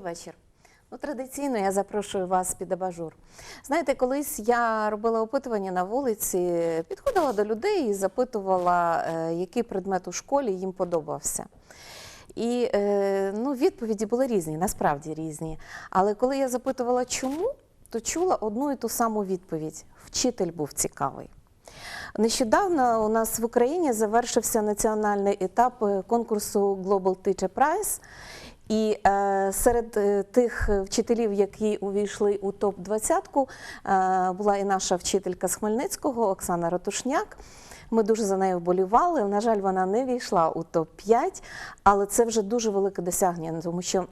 Добрий вечір. Ну, традиційно я запрошую вас під абажур. Знаєте, колись я робила опитування на вулиці, підходила до людей і запитувала, е, який предмет у школі їм подобався. І е, ну, відповіді були різні, насправді різні. Але коли я запитувала, чому, то чула одну і ту саму відповідь: вчитель був цікавий. Нещодавно у нас в Україні завершився національний етап е, конкурсу Global Teacher Prize. І е, серед е, тих вчителів, які увійшли у топ-20, е, була і наша вчителька з Хмельницького Оксана Ратушняк. Ми дуже за нею вболівали. На жаль, вона не війшла у топ-5, але це вже дуже велике досягнення, тому що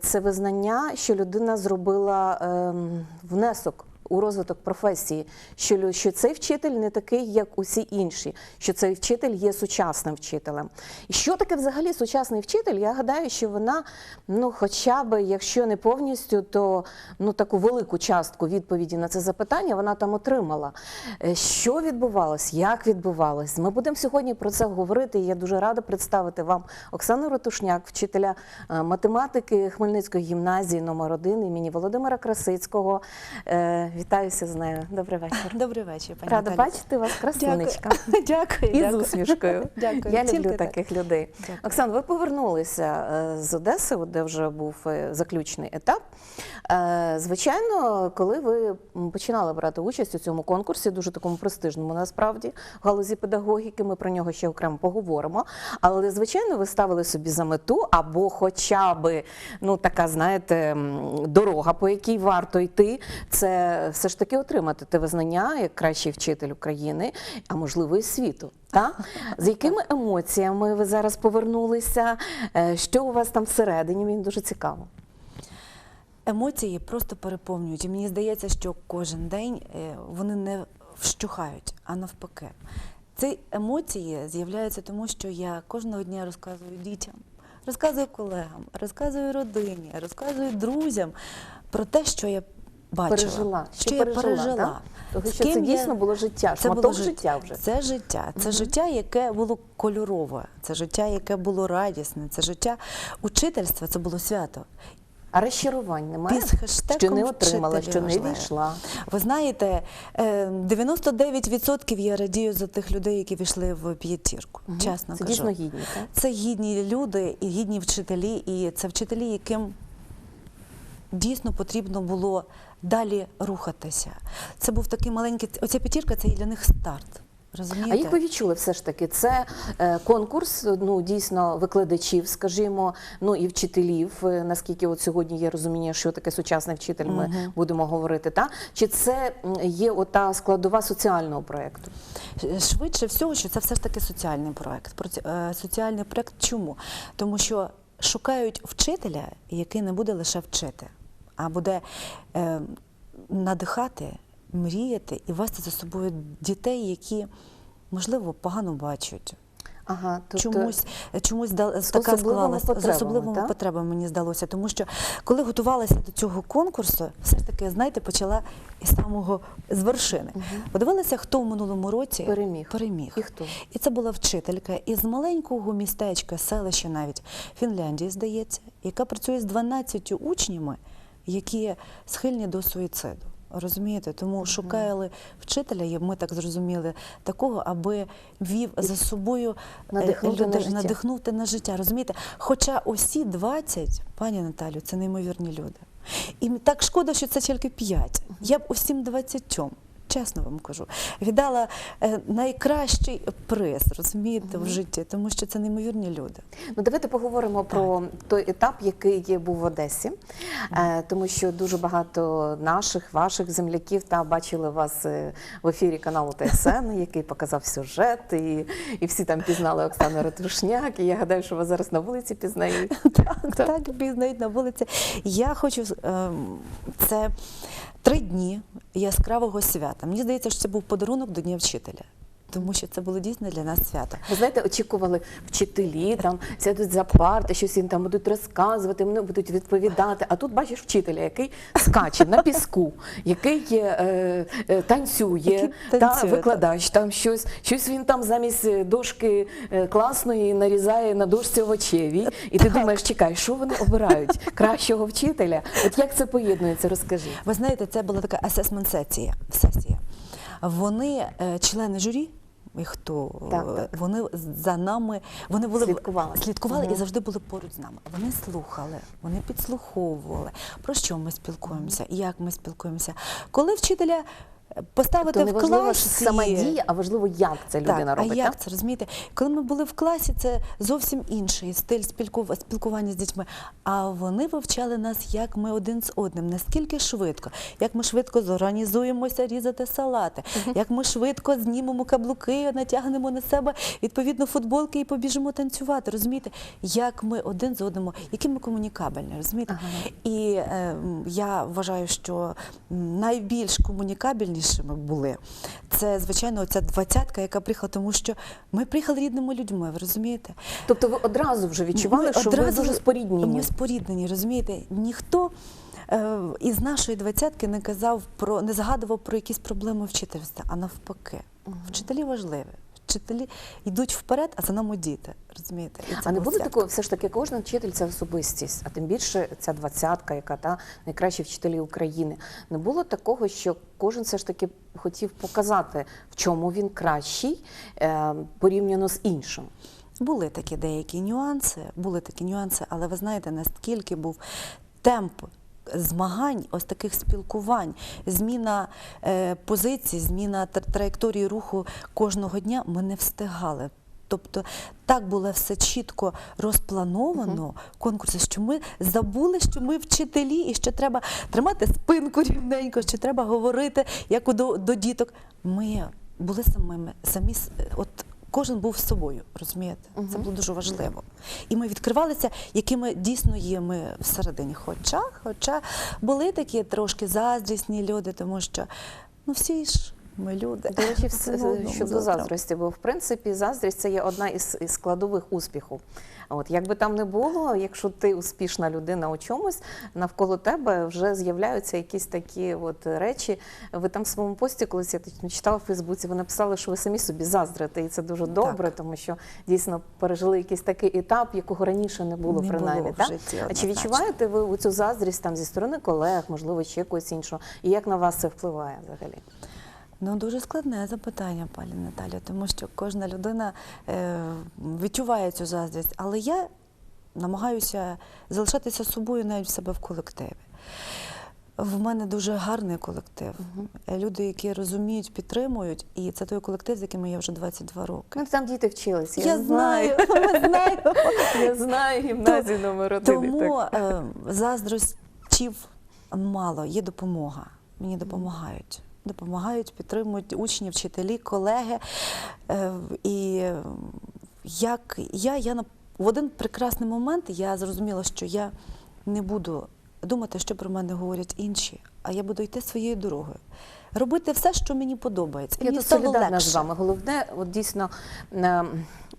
це визнання, що людина зробила ем, внесок у розвиток професії, що, що цей вчитель не такий, як усі інші, що цей вчитель є сучасним вчителем. І що таке взагалі сучасний вчитель? Я гадаю, що вона, ну, хоча б, якщо не повністю, то ну, таку велику частку відповіді на це запитання вона там отримала. Е, Що відбувалось, як відбувалось? Ми будемо сьогодні про це говорити. І я дуже рада представити вам Оксану Ратушняк, вчителя е, математики Хмельницької гімназії номер 1 імені Володимира Красицького. Вітаюся з нею. Добрий вечір. Добрий вечір, пані Рада Наталі. бачити вас, красунечка. Дякую. Дякую. І з дякую. усмішкою. Дякую. Я Тільки люблю так. таких людей. Дякую. Оксан, ви повернулися е, з Одеси, де вже був е, заключний етап. Е, Звичайно, коли ви починали брати участь у цьому конкурсі, дуже такому престижному насправді в галузі педагогіки, ми про нього ще окремо поговоримо. Але звичайно, ви ставили собі за мету, або хоча би ну така, знаєте, дорога, по якій варто йти, це все ж таки отримати те визнання як кращий вчитель України, а можливо і світу. Та? З якими емоціями ви зараз повернулися? Е, Що у вас там всередині? Мені дуже цікаво. Емоції просто переповнюють. І мені здається, що кожен день е, вони не вщухають, а навпаки. Ці емоції з'являються тому, що я кожного дня розказую дітям, розказую колегам, розказую родині, розказую друзям про те, що я бачила, Пережила. що, Що я пережила, пережила. Тому що це ким я- дійсно було життя, Це шматок було життя вже. Це життя. Це життя, яке було кольорове, це життя, яке було радісне, це життя учительства, це було свято. А розчарувань немає? Що не отримала, що не важливі». війшла. Ви знаєте, е, 99% я радію за тих людей, які війшли в п'ятірку. Чесно Це кажу. дійсно гідні, так? Це гідні люди і гідні вчителі, і це вчителі, яким дійсно потрібно було далі рухатися. Це був такий маленький. Оця п'ятірка це і для них старт. Розумієте? А як ви відчули все ж таки? Це е, конкурс, ну дійсно викладачів, скажімо, ну і вчителів. е, Наскільки от сьогодні є розуміння, що таке сучасний вчитель, ми будемо говорити. Та чи це є ота складова соціального проєкту? Швидше всього, що це все ж таки соціальний е, Соціальний проект чому? Тому що шукають вчителя, який не буде лише вчити, а буде е, надихати, мріяти і вести за собою дітей, які, можливо, погано бачать. Ага, тобто Чомусь, чомусь да- з така склалася з особливими так? потребами, мені здалося. Тому що коли готувалася до цього конкурсу, все ж таки, знаєте, почала із самого з вершини. Подивилася, хто в минулому році Переміг. переміг. І хто? І це була вчителька із маленького містечка, селища навіть Фінляндії, здається, яка працює з 12 учнями, які схильні до суїциду. Розумієте, тому шукали вчителя, і ми так зрозуміли, такого, аби вів за собою надихнути, Надихнути на життя. надихнути на життя. Розумієте? Хоча усі 20, пані Наталю, це неймовірні люди. І так шкода, що це тільки 5. Я б усім 20, чесно вам кажу, віддала е, найкращий приз, розумієте, в житті, тому що це неймовірні люди. Ну, давайте поговоримо про той етап, який був в Одесі, е, тому що дуже багато наших, ваших земляків та бачили вас е, в ефірі каналу ТСН, який показав сюжет, і, і всі там пізнали Оксану Ратушняк. І я гадаю, що вас зараз на вулиці пізнають. Так, так пізнають на вулиці. Я хочу ем, це три дні яскравого свята. Мені здається, що це був подарунок до Дня вчителя. Тому що це було дійсно для нас свято. Ви знаєте, очікували вчителі, там сядуть за парти, щось їм там будуть розказувати, вони будуть відповідати. А тут бачиш вчителя, який скаче на піску, який е, е, танцює, Який та танцює, викладач там щось, щось він там замість е, дошки е, класної нарізає на дошці овочевій. І ти думаєш, чекай, що вони обирають? Кращого вчителя? От як це поєднується? Розкажи. Ви знаєте, це була така асесмент сесія. сесія. Вони, е, члени журі, і хто Так, е, так. вони за нами, вони були Слідкували. слідкували угу. і завжди були поруч з нами. Вони слухали, вони підслуховували, про що ми спілкуємося, як ми спілкуємося. Коли вчителя поставити То не в важливо класі, сама дія, а важливо, як це людина так, робить. А як так? це розумієте? Коли ми були в класі, це зовсім інший стиль спілкування з дітьми. А вони вивчали нас, як ми один з одним, наскільки швидко, як ми швидко зорганізуємося різати салати, як ми швидко знімемо каблуки, натягнемо на себе відповідно футболки і побіжимо танцювати. Розумієте, як ми один з одним, які ми комунікабельні, розумієте? І е, я вважаю, що найбільш комунікабельнішими були. Це, звичайно, ця двадцятка, яка приїхала, тому що ми приїхали рідними людьми, ви розумієте? Тобто ви одразу вже відчували, Ми що ви дуже споріднені. Ми споріднені, розумієте? Ніхто е, із нашої двадцятки не казав про, не згадував про якісь проблеми вчительства, а навпаки. Вчителі важливі. Вчителі йдуть вперед, а за нами діти. Розумієте? І це А не буде такого, все ж таки, кожен вчитель це особистість, а тим більше ця двадцятка, яка та найкращі вчителі України. Не було такого, що кожен все ж таки хотів показати, в чому він кращий е, порівняно з іншим. Були такі деякі нюанси, були такі нюанси, але ви знаєте, наскільки був темп змагань, ось таких спілкувань, зміна е, позицій, зміна траєкторії руху кожного дня, ми не встигали. Тобто так було все чітко розплановано конкурси, що ми забули, що ми вчителі, і що треба тримати спинку рівненько, що треба говорити як до, до діток. Ми були самими самі от кожен був з собою, розумієте? Це було дуже важливо. І ми відкривалися, якими дійсно є ми всередині. Хоча, хоча були такі трошки заздрісні люди, тому що ну всі ж ми люди. До речі, щодо заздрості, бо в принципі заздрість це є одна із складових успіху. От як би там не було, якщо ти успішна людина у чомусь, навколо тебе вже з'являються якісь такі от речі. Ви там в своєму пості, колись я читала в Фейсбуці, ви написали, що ви самі собі заздрите, і це дуже добре, тому що дійсно пережили якийсь такий етап, якого раніше не було Не принаймні. було в так? а чи відчуваєте ви цю заздрість там зі сторони колег, можливо, чи якогось іншого? І як на вас це впливає взагалі? Ну, дуже складне запитання, пані Наталя, тому що кожна людина е, відчуває цю заздрість, але я намагаюся залишатися собою навіть в себе в колективі. В мене дуже гарний колектив. Е, Люди, які розуміють, підтримують, і це той колектив, з яким я вже 22 роки. Ну, там діти вчилися. Я знаю, я знаю. Я знаю гімназію номер один. Тому е, заздростів мало, є допомога. Мені допомагають. Допомагають, підтримують учні, вчителі, колеги. Е, і як я, я на- в один прекрасний момент я зрозуміла, що я не буду думати, що про мене говорять інші, а я буду йти своєю дорогою. Робити все, що мені подобається. І Я мені тут стало солідарна легше. з вами. Головне, от дійсно, е,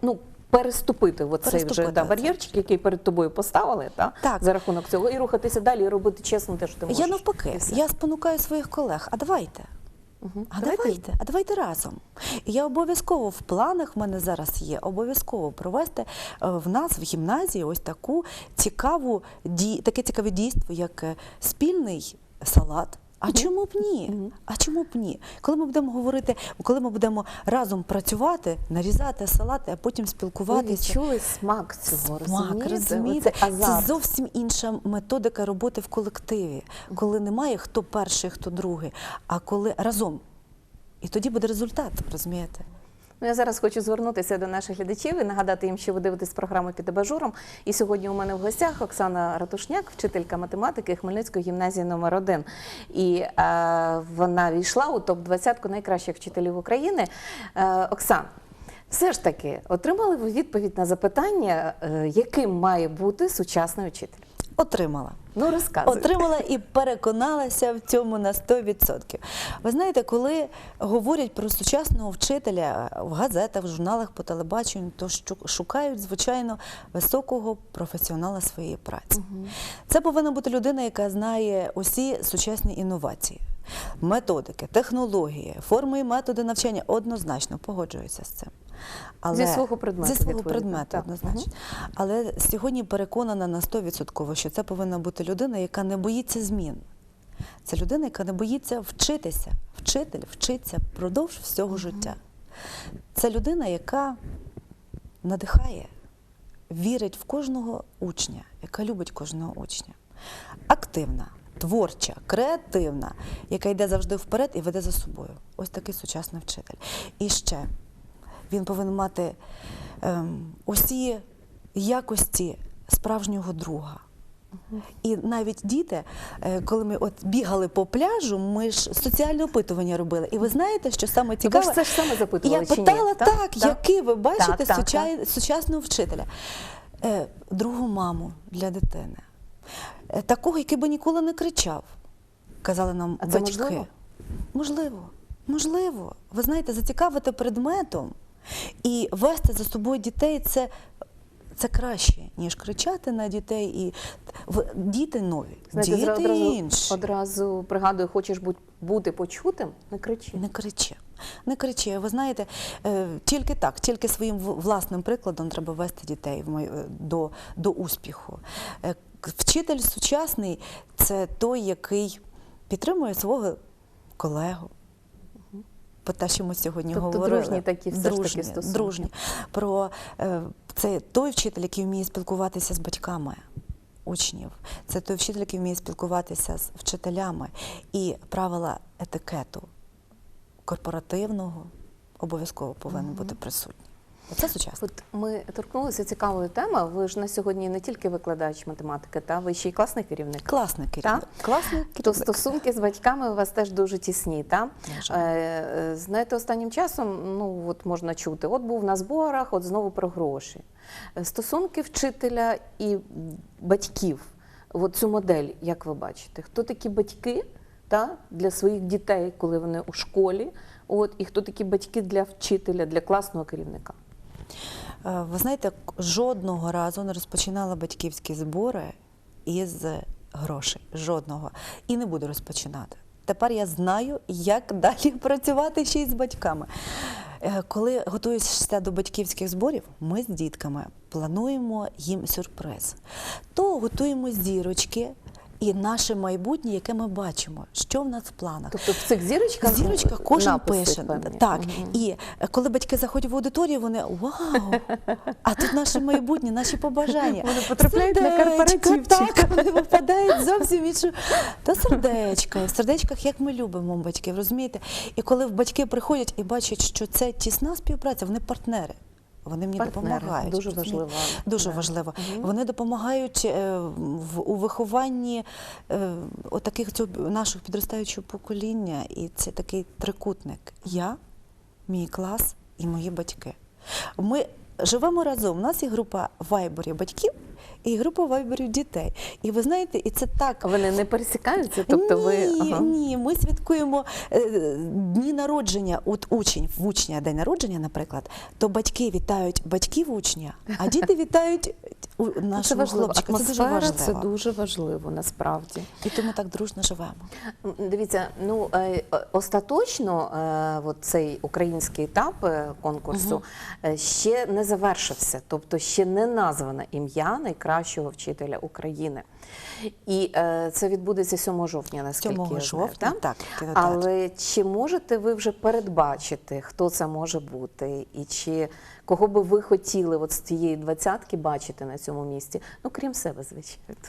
ну. Переступити оцей вже да, бар'єрчик, який перед тобою поставили, та, Так. за рахунок цього, і рухатися далі, і робити чесно те, що ти можеш. Я навпаки, я спонукаю своїх колег. А давайте. Мгм. А давайте, а давайте разом. Я обов'язково в планах в мене зараз є обов'язково провести е, в нас в гімназії ось таку цікаву таке цікаве дійство, як е, спільний салат. А чому б ні? А чому б ні? Коли ми будемо говорити, коли ми будемо разом працювати, нарізати салати, а потім спілкуватися. Чули смак цього, Смак, розумієте? Це зовсім інша методика роботи в колективі, коли немає хто перший, хто другий, а коли разом. І тоді буде результат, розумієте? Ну, я зараз хочу звернутися до наших глядачів і нагадати їм, що ви дивитесь програму під абажуром. І сьогодні у мене в гостях Оксана Ратушняк, вчителька математики Хмельницької гімназії номер 1 І е, вона війшла у топ-20 найкращих вчителів України. Е, Оксан, все ж таки, отримали ви відповідь на запитання, е, яким має бути сучасний учитель? Отримала. Ну розказуй. Отримала і переконалася в цьому на 100%. Ви знаєте, коли говорять про сучасного вчителя в газетах, в журналах по телебаченню, то шукають, звичайно, високого професіонала своєї праці. Це повинна бути людина, яка знає усі сучасні інновації, методики, технології, форми і методи навчання однозначно погоджуються з цим. Зі свого предмету, Зі свого предмету, так. однозначно. Але сьогодні переконана на 100%, що це повинна бути людина, яка не боїться змін. Це людина, яка не боїться вчитися. Вчитель вчиться впродовж всього життя. Це людина, яка надихає, вірить в кожного учня, яка любить кожного учня. Активна, творча, креативна, яка йде завжди вперед і веде за собою. Ось такий сучасний вчитель. І ще він повинен мати ем, усі якості справжнього друга. І навіть діти, е, коли ми от бігали по пляжу, ми ж соціальне опитування робили. І ви знаєте, що саме Ну, ви ж це ж саме запитували, Я чи ні? питала Так, так, так. який ви бачите Так, так, суча- сучасного вчителя, Е, другу маму для дитини, такого, який би ніколи не кричав, казали нам А це батьки. можливо? Можливо, можливо. Ви знаєте, зацікавити предметом і вести за собою дітей це, це краще, ніж кричати на дітей. І діти нові, Знаєте, діти одразу, інші. одразу пригадую, хочеш бути, почутим, не кричи. Не кричи. Не кричи. Ви знаєте, е, тільки так, тільки своїм власним прикладом треба вести дітей е, до, до успіху. Вчитель сучасний це той, який підтримує свого колегу. Про те, що ми сьогодні Тобто говорили. дружні такі все ж таки дружні, стосунки. дружні. Про е, це той вчитель, який вміє спілкуватися з батьками учнів. Це той вчитель, який вміє спілкуватися з вчителями. І правила етикету корпоративного обов'язково повинні бути присутні. Це сучасно. От ми торкнулися цікавої теми. Ви ж на сьогодні не тільки викладач математики, та ви ще й класний керівник. Класний керівник. Класний То стосунки з батьками у вас теж дуже тісні, та? Е, е, знаєте, останнім часом ну, от можна чути, от був на зборах, от знову про гроші. Стосунки вчителя і батьків, от цю модель, як ви бачите, хто такі батьки та, для своїх дітей, коли вони у школі, от, і хто такі батьки для вчителя, для класного керівника? Е, Ви знаєте, жодного разу не розпочинала батьківські збори із грошей. Жодного. І не буду розпочинати. Тепер я знаю, як далі працювати ще й з батьками. Е, Коли готуюся до батьківських зборів, ми з дітками плануємо їм сюрприз. То готуємо зірочки і наше майбутнє, яке ми бачимо, що в нас в планах. Тобто в цих зірочках Зірочка кожен написи пише. певні. Так. Мгм. І е, коли батьки заходять в аудиторію, вони вау! А тут наше майбутнє, наші побажання. Вони потрапляють на корпоративчик. Так, вони попадають зовсім іншу. Та сердечка. В сердечках, як ми любимо батьків, розумієте? І коли батьки приходять і бачать, що це тісна співпраця, вони партнери. Вони мені Партнери. допомагають. Дуже важливо. Дуже Да. важливо. Угу. Вони допомагають е, в, у вихованні е, отаких от нашого підростаючого покоління. І це такий трикутник. Я, мій клас і мої батьки. Ми живемо разом. У нас є група вайберів батьків і група вайберів дітей. І ви знаєте, і це так. Вони не пересікаються, тобто ви ні, ага. ні, ми святкуємо е, дні народження от учень, в учня день народження, наприклад, то батьки вітають батьків учня, а діти вітають у- важливо. хлопчика. Це дуже Атмосфера важливо. це дуже важливо насправді. І тому так дружно живемо. Дивіться, ну е, е, остаточно е, от цей український етап конкурсу угу. ще не завершився, тобто ще не назване ім'я найкращого вчителя України. І е, це відбудеться 7 жовтня, наскільки 7 я знаю, жовтня, так? так. Але чи можете ви вже передбачити, хто це може бути, і чи кого би ви хотіли от з цієї двадцятки бачити на цьому місці? Ну крім себе, звичайно.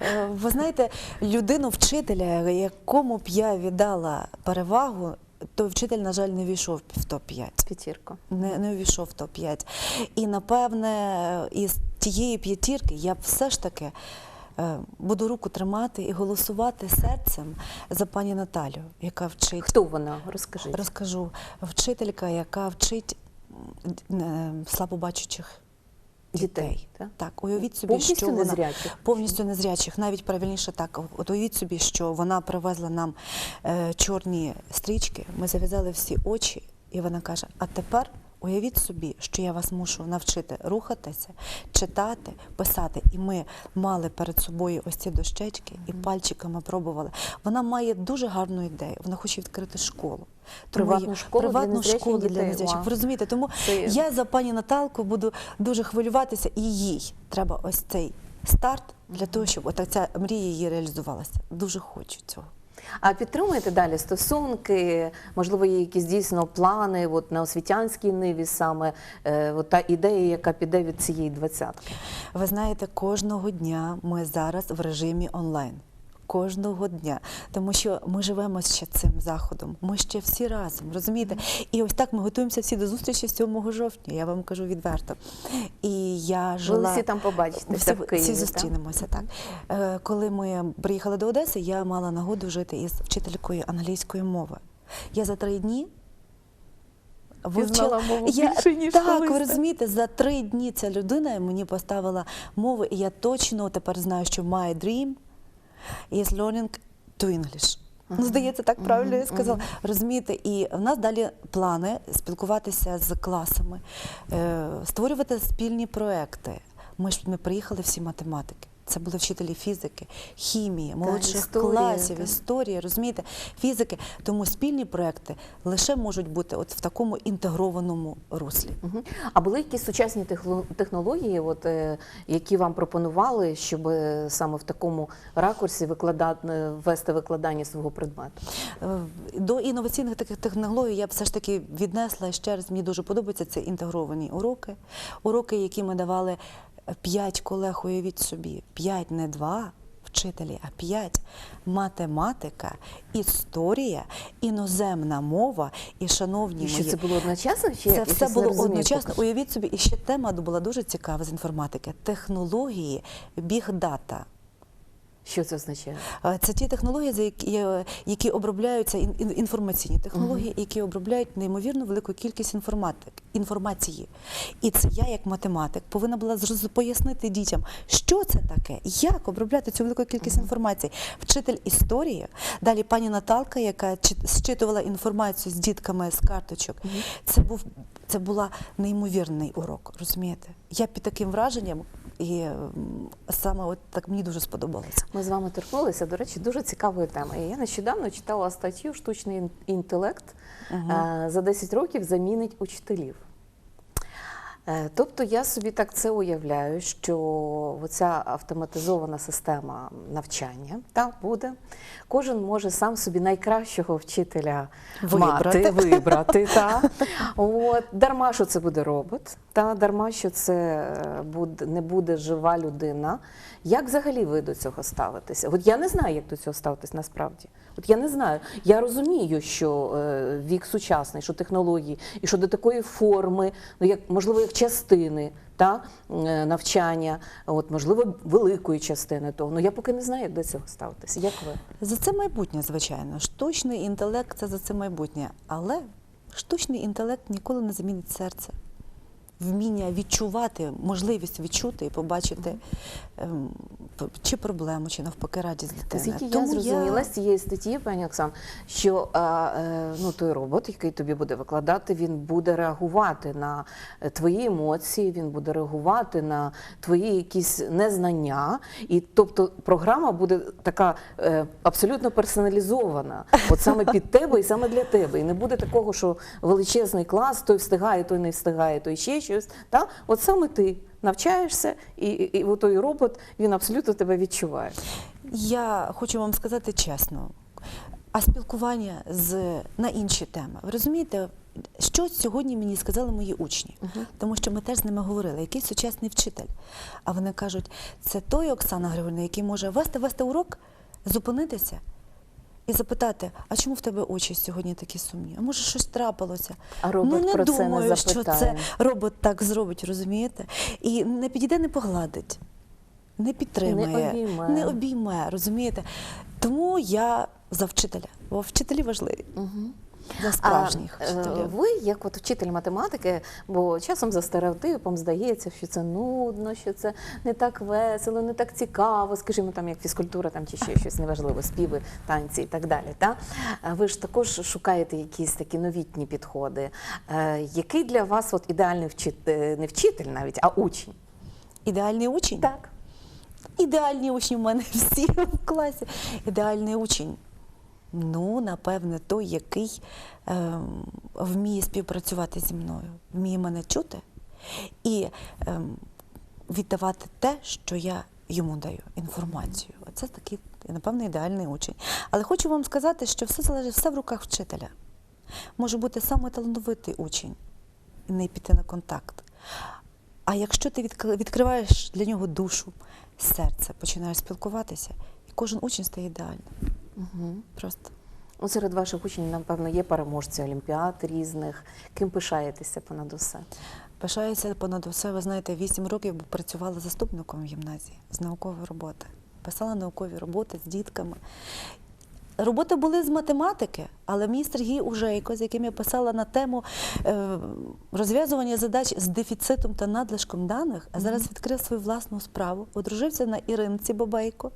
Е, Ви знаєте, людину вчителя, якому б я віддала перевагу, той вчитель, на жаль, не війшов в топ-5. П'ятірка. не, не увійшов в топ-5. І напевне, із тієї п'ятірки я б все ж таки буду руку тримати і голосувати серцем за пані Наталю, яка вчить. Хто вона? Розкажіть. Розкажу, вчителька, яка вчить е, слабобачучих Дітей, так? Так, уявіть собі, Повністю що вона незрячих? повністю незрячих, навіть правильніше так. От уявіть собі, що вона привезла нам е, чорні стрічки, ми зав'язали всі очі, і вона каже: А тепер уявіть собі, що я вас мушу навчити рухатися, читати, писати. І ми мали перед собою ось ці дощечки і пальчиками пробували. Вона має дуже гарну ідею. Вона хоче відкрити школу. Тому Приватну школу для приватну незрячих школу для незрячих. Ви розумієте, тому Це- я за пані Наталку буду дуже хвилюватися, і їй треба ось цей старт для того, щоб от ця мрія її реалізувалася. Дуже хочу цього. А підтримуєте далі стосунки? Можливо, є якісь дійсно плани от, на освітянській ниві саме е, от та ідея, яка піде від цієї двадцятки? Ви знаєте, кожного дня ми зараз в режимі онлайн. Кожного дня, тому що ми живемо ще цим заходом. Ми ще всі разом, розумієте? І ось так ми готуємося всі до зустрічі 7 жовтня. Я вам кажу відверто. І я жила всі там побачитеся всі, в Києві, всі зустрінемося. Так Е, коли ми приїхали до Одеси, я мала нагоду жити із вчителькою англійської мови. Я за три дні. Пізнала мову я, більше, ніж так, колись, ви розумієте, за три дні ця людина мені поставила мову, і я точно тепер знаю, що my dream is learning to English. Ну, здається, так правильно я сказала. Розумієте, і в нас далі плани спілкуватися з класами, е, створювати спільні проекти. Ми ж ми приїхали всі математики. Це були вчителі фізики, хімії, молодших історії, класів, так. історії, розумієте, фізики. Тому спільні проекти лише можуть бути от в такому інтегрованому руслі. А були якісь сучасні технології, от, е, які вам пропонували, щоб е, саме в такому ракурсі викладати, е, вести викладання свого предмету? До інноваційних таких технологій я б все ж таки віднесла ще раз. Мені дуже подобаються це інтегровані уроки. Уроки, які ми давали п'ять колег, уявіть собі, п'ять не два. Вчителі, а п'ять математика, історія, іноземна мова і шановні І що мої це було одночасно? Чи це все було розумію одночасно. поки Уявіть собі, і ще тема була дуже цікава з інформатики: технології бігдата. Що це означає? Це ті технології, які, обробляються ін- ін- інформаційні технології, які обробляють неймовірно велику кількість інформації. І це я, як математик, повинна була пояснити дітям, що це таке, як обробляти цю велику кількість інформації. Вчитель історії, далі пані Наталка, яка чит- зчитувала інформацію з дітками з карточок. Це був це була неймовірний урок. Розумієте? Я під таким враженням, і саме от так мені дуже сподобалося. Ми з вами торкнулися, до речі, дуже цікавої теми. Я нещодавно читала статтю Штучний інтелект угу. за 10 років замінить учителів. Е, Тобто я собі так це уявляю, що оця автоматизована система навчання та, буде. Кожен може сам собі найкращого вчителя Вибрати. мати, вибрати. Та. От. Дарма, що це буде робот, та, дарма, що це е, буде, не буде жива людина. Як взагалі ви до цього ставитеся? От я не знаю, як до цього ставитись насправді. От я не знаю. Я розумію, що е, вік сучасний, що технології, і що до такої форми, ну як можливо, як частини та, е, навчання, от можливо, великої частини того. Ну я поки не знаю, як до цього ставитися. Як ви? За це майбутнє, звичайно. Штучний інтелект це за це майбутнє. Але штучний інтелект ніколи не замінить серце. Вміння відчувати, можливість відчути і побачити ем, чи проблему, чи навпаки радість дитини. Наскільки я зрозуміла з цієї статті, пані Оксан, що а, е, ну, той робот, який тобі буде викладати, він буде реагувати на е, твої емоції, він буде реагувати на твої якісь незнання. І тобто програма буде така е, абсолютно персоналізована, от саме під тебе і саме для тебе. І не буде такого, що величезний клас, той встигає, той не встигає, той ще щось. Та? От саме ти навчаєшся, і, і, і той робот він абсолютно тебе відчуває. Я хочу вам сказати чесно, а спілкування з на інші теми. Ви розумієте, що сьогодні мені сказали мої учні? Тому що ми теж з ними говорили, який сучасний вчитель. А вони кажуть, це той Оксана Григорівна, який може вести вести урок, зупинитися. І запитати, а чому в тебе очі сьогодні такі сумні? А може щось трапилося? А робот ну не про це не думаю, що це робот так зробить, розумієте? І не підійде, не погладить, не підтримує, Не обійме. не обійме, розумієте? Тому я за вчителя, бо вчителі важливі. Угу. Для справжніх е, вчителів. Ви, як от вчитель математики, бо часом за стереотипом здається, що це нудно, що це не так весело, не так цікаво, скажімо, там як фізкультура, там чи ще щось неважливе, співи, танці і так далі. Та? Ви ж також шукаєте якісь такі новітні підходи. Е, Який для вас от ідеальний вчитель, не вчитель навіть, а учень? Ідеальний учень? Так. Ідеальні учні в мене всі в класі. Ідеальний учень. Ну, напевне, той, який ем, вміє співпрацювати зі мною, вміє мене чути і ем, віддавати те, що я йому даю, інформацію. Оце такий, напевно, ідеальний учень. Але хочу вам сказати, що все залежить все в руках вчителя. Може бути саме талановитий учень і не піти на контакт. А якщо ти відкриваєш для нього душу, серце, починаєш спілкуватися, і кожен учень стає ідеальним. Угу. Просто Ну, серед ваших учнів, напевно, є переможці олімпіад різних. Ким пишаєтеся понад усе? пишаюся понад усе. Ви знаєте, вісім років працювала заступником в гімназії з наукової роботи. Писала наукові роботи з дітками. Роботи були з математики, але мій Сергій Ужейко, з яким я писала на тему е, розв'язування задач з дефіцитом та надлишком даних, а зараз відкрив свою власну справу, одружився на Іринці Бабайко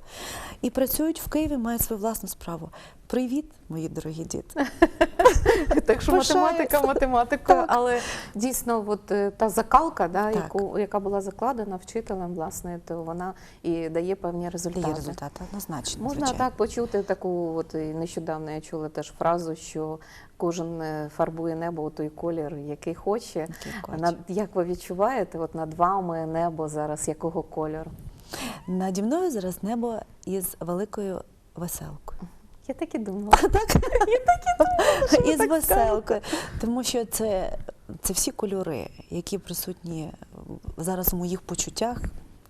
і працюють в Києві, мають свою власну справу. Привіт, мої дорогі діти. Так що математика, математикою, але дійсно, от е, та закалка, да, яку, яка була закладена вчителем, власне, то вона і дає певні результати. Дає результати однозначно. Можна звичайно. так почути таку, от і нещодавно я чула теж фразу, що кожен е, фарбує небо у той колір, який хоче. Який хоче. Над, як ви відчуваєте, от над вами небо зараз якого кольору? Наді мною зараз небо із великою веселкою. Я так і думала. із так веселкою. Тому що це, це всі кольори, які присутні зараз у моїх почуттях,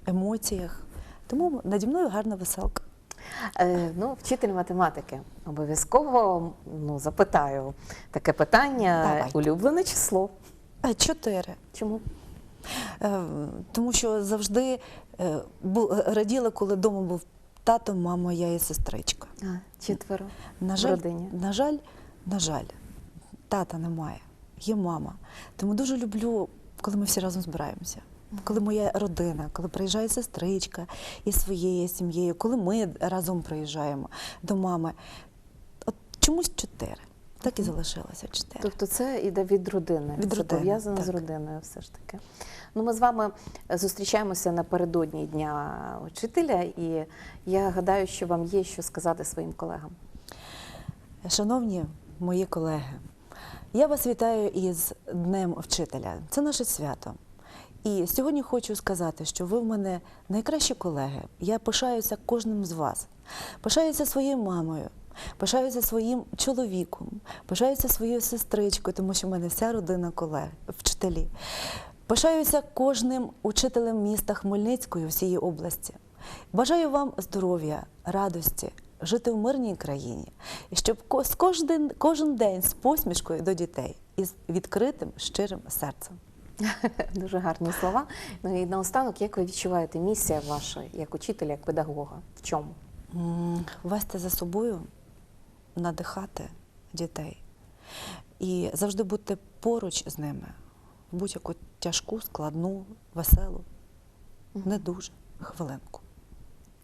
емоціях. Тому наді мною гарна веселка. Е, ну, вчитель математики. Обов'язково ну, запитаю таке питання. Давайте. Улюблене число. Е, Чотири. Чому? Е, Тому що завжди е, бу- раділа, коли вдома був тато, мама, я і сестричка. А, четверо. На В родині. на жаль, на жаль, тата немає, є мама. Тому дуже люблю, коли ми всі разом збираємося. Коли моя родина, коли приїжджає сестричка із своєю сім'єю, коли ми разом приїжджаємо до мами. От чомусь чотири. Так і залишилося чотири. Тобто це іде від родини. Від це родини, пов'язано з родиною все ж таки. Ну, ми з вами зустрічаємося напередодні Дня вчителя, і я гадаю, що вам є що сказати своїм колегам. Шановні мої колеги, я вас вітаю із Днем вчителя. Це наше свято. І сьогодні хочу сказати, що ви в мене найкращі колеги. Я пишаюся кожним з вас. Пишаюся своєю мамою, пишаюся своїм чоловіком, пишаюся своєю сестричкою, тому що в мене вся родина колег, вчителі. Пишаюся кожним учителем міста Хмельницької всієї області. Бажаю вам здоров'я, радості, жити в мирній країні, і щоб кожен, кожен день з посмішкою до дітей і з відкритим, щирим серцем. Дуже гарні слова. Ну і наостанок, як ви відчуваєте місія ваша як учителя, як педагога? В чому? Вести за собою, надихати дітей і завжди бути поруч з ними в будь-яку тяжку, складну, веселу, не дуже хвилинку.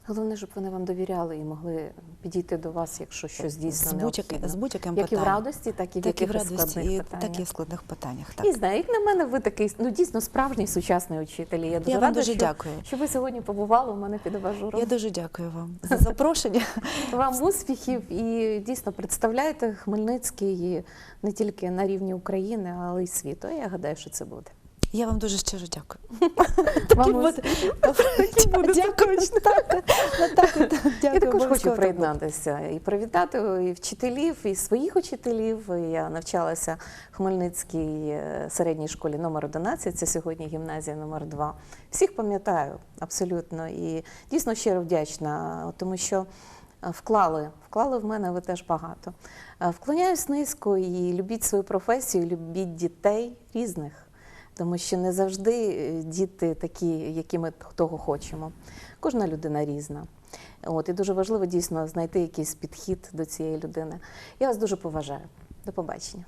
Головне, щоб вони вам довіряли і могли підійти до вас, якщо щось дійсно з, будь-яки, необхідно. з будь-яким як і в радості, так і в так і в радості, складних і питаннях. так і в складних питаннях. Так. І знаю, як на мене, ви такий ну дійсно справжній сучасний учитель. Я дуже Я вам рада, дуже що, дякую. що ви сьогодні побували у мене під абажуром. Я дуже дякую вам за запрошення. Вам успіхів і дійсно представляєте Хмельницький не тільки на рівні України, але й світу. Я гадаю, що це буде. Я вам дуже щиро дякую. Вам Дякую. Так, ну, так, так, Я дякую. також хочу обов'язково приєднатися і привітати і вчителів, і своїх учителів. Я навчалася в Хмельницькій е, середній школі номер 11, це сьогодні гімназія номер 2 Всіх пам'ятаю абсолютно і дійсно щиро вдячна, тому що е, вклали, вклали в мене ви теж багато. Е, Вклоняюсь низько і любіть свою професію, любіть дітей різних. Тому що не завжди е, діти такі, які ми того хочемо. Кожна людина різна. От, і дуже важливо дійсно знайти якийсь підхід до цієї людини. Я вас дуже поважаю. До побачення.